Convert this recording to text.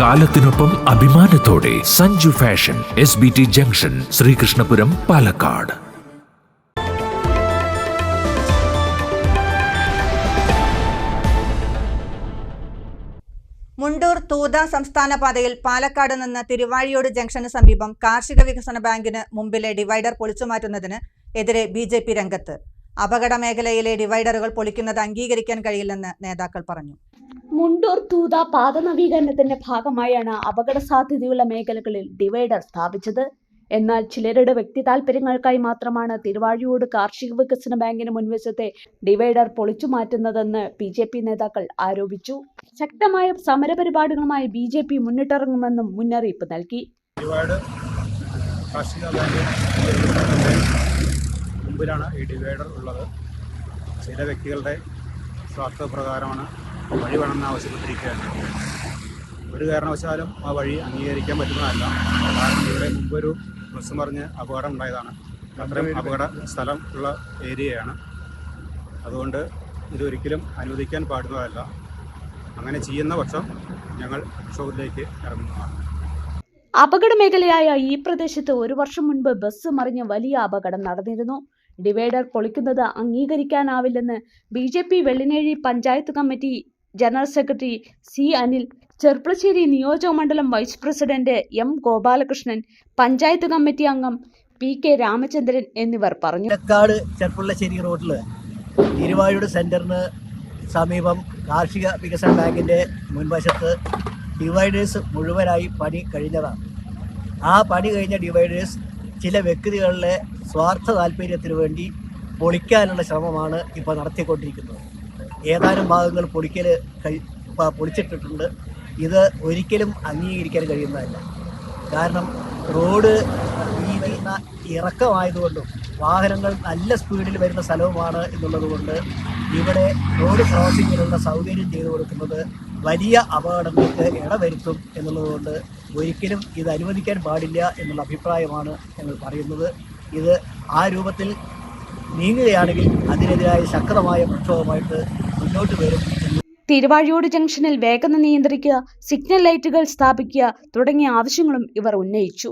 കാലത്തിനൊപ്പം അഭിമാനത്തോടെ Sanju fashion S B T junction Sreekrishnapuram Palakkad. Mundur Thootha സംസ്ഥാന പാതയിൽ പാലക്കാട് നിന്ന് തിരുവാഴിയോട് ജംഗ്ഷന് സമീപം കാർഷിക വികസന ബാങ്കിന് മുമ്പിലെ ഡിവൈഡർ പൊളിച്ചുമാറ്റുന്നതിന് എതിരെ ബി ജെ പി രംഗത്ത്. അപകട മേഖലയിലെ ഡിവൈഡറുകൾ പൊളിക്കുന്നത് അംഗീകരിക്കാൻ കഴിയില്ലെന്ന് നേതാക്കൾ പറഞ്ഞു. മുണ്ടൂർ തൂത പാത നവീകരണത്തിന്റെ ഭാഗമായാണ് അപകട സാധ്യതയുള്ള മേഖലകളിൽ ഡിവൈഡർ സ്ഥാപിച്ചത്. എന്നാൽ ചിലരുടെ വ്യക്തി താല്പര്യങ്ങൾക്കായി മാത്രമാണ് തിരുവാഴിയോട് കാർഷിക വികസന ബാങ്കിന് മുൻവശത്തെ ഡിവൈഡർ പൊളിച്ചു മാറ്റുന്നതെന്ന് ബി ജെ പി നേതാക്കൾ ആരോപിച്ചു. ശക്തമായ സമരപരിപാടികളുമായി ബി ജെ പി മുന്നിട്ടിറങ്ങുമെന്നും മുന്നറിയിപ്പ് നൽകി. മുമ്പിലാണ് ഈ ഡിവൈഡർ ഉള്ളത്. ചില വ്യക്തികളുടെ സ്വാർത്ഥപ്രകാരമാണ് വഴി വേണമെന്ന് ആവശ്യപ്പെട്ടിരിക്കുകയാണ്. ഒരു കാരണവശാലും ആ വഴി അംഗീകരിക്കാൻ പറ്റുന്നതല്ല. കാരണം ഇവിടെ മുമ്പൊരു ബസ് മറിഞ്ഞ് അപകടം ഉണ്ടായതാണ്. അത്രയും അപകട സ്ഥലം ഉള്ള ഏരിയയാണ്. അതുകൊണ്ട് ഇതൊരിക്കലും അനുവദിക്കാൻ പാടുന്നതല്ല. അങ്ങനെ ചെയ്യുന്ന പക്ഷം ഞങ്ങൾ പ്രക്ഷോഭത്തിലേക്ക് ഇറങ്ങുന്നതാണ്. അപകട മേഖലയായ ഈ പ്രദേശത്ത് ഒരു വർഷം മുൻപ് ബസ് മറിഞ്ഞ് വലിയ അപകടം നടന്നിരുന്നു. ഡിവൈഡർ പൊളിക്കുന്നത് അംഗീകരിക്കാനാവില്ലെന്ന് B J P Vellinezhi panchayat committee general secretary C Anil Cherpulassery നിയോജക മണ്ഡലം vice president M Gopalakrishnan panchayat committee അംഗം പി കെ രാമചന്ദ്രൻ എന്നിവർ പറഞ്ഞു. ചക്കാട് ചെർപ്പുള്ളശ്ശേരി റോഡിൽ തിരുവായൂർ സെന്ററിന് സമീപം കാർഷിക വികസന ബാങ്കിന്റെ മുൻവശത്ത് ഡിവൈഡേഴ്സ് മുഴുവനായി പണി കഴിഞ്ഞതാണ്. ആ പണി കഴിഞ്ഞ ഡിവൈഡേഴ്സ് ചില വ്യക്തികളിലെ സ്വാർത്ഥ താല്പര്യത്തിന് വേണ്ടി പൊളിക്കാനുള്ള ശ്രമമാണ് ഇപ്പോൾ നടത്തിക്കൊണ്ടിരിക്കുന്നത്. ഏതാനും ഭാഗങ്ങൾ പൊളിക്കൽ പൊളിച്ചിട്ടിട്ടുണ്ട് ഇത് ഒരിക്കലും അംഗീകരിക്കാൻ കഴിയുന്നതല്ല. കാരണം റോഡ് വീതി ന- ഇറക്കമായതുകൊണ്ടും വാഹനങ്ങൾ നല്ല സ്പീഡിൽ വരുന്ന സ്ഥലവുമാണ് എന്നുള്ളതുകൊണ്ട് ഇവിടെ റോഡ് ക്രോസിങ്ങിനുള്ള സൗകര്യം ചെയ്തു കൊടുക്കുന്നത് വലിയ അപകടങ്ങൾക്ക് ഇടവരുത്തും എന്നുള്ളതുകൊണ്ട് ഒരിക്കലും ഇത് അനുവദിക്കാൻ പാടില്ല എന്നുള്ള അഭിപ്രായമാണ് ഞങ്ങൾ പറയുന്നത്. ഇത് ആ രൂപത്തിൽ നീങ്ങുകയാണെങ്കിൽ അതിനെതിരായ ശക്തമായ പ്രക്ഷോഭമായിട്ട് തിരുവാഴിയോട് ജംഗ്ഷനിൽ വേഗത നിയന്ത്രിക്കുക സിഗ്നൽ ലൈറ്റുകൾ സ്ഥാപിക്കുക തുടങ്ങിയ ആവശ്യങ്ങളും ഇവർ ഉന്നയിച്ചു.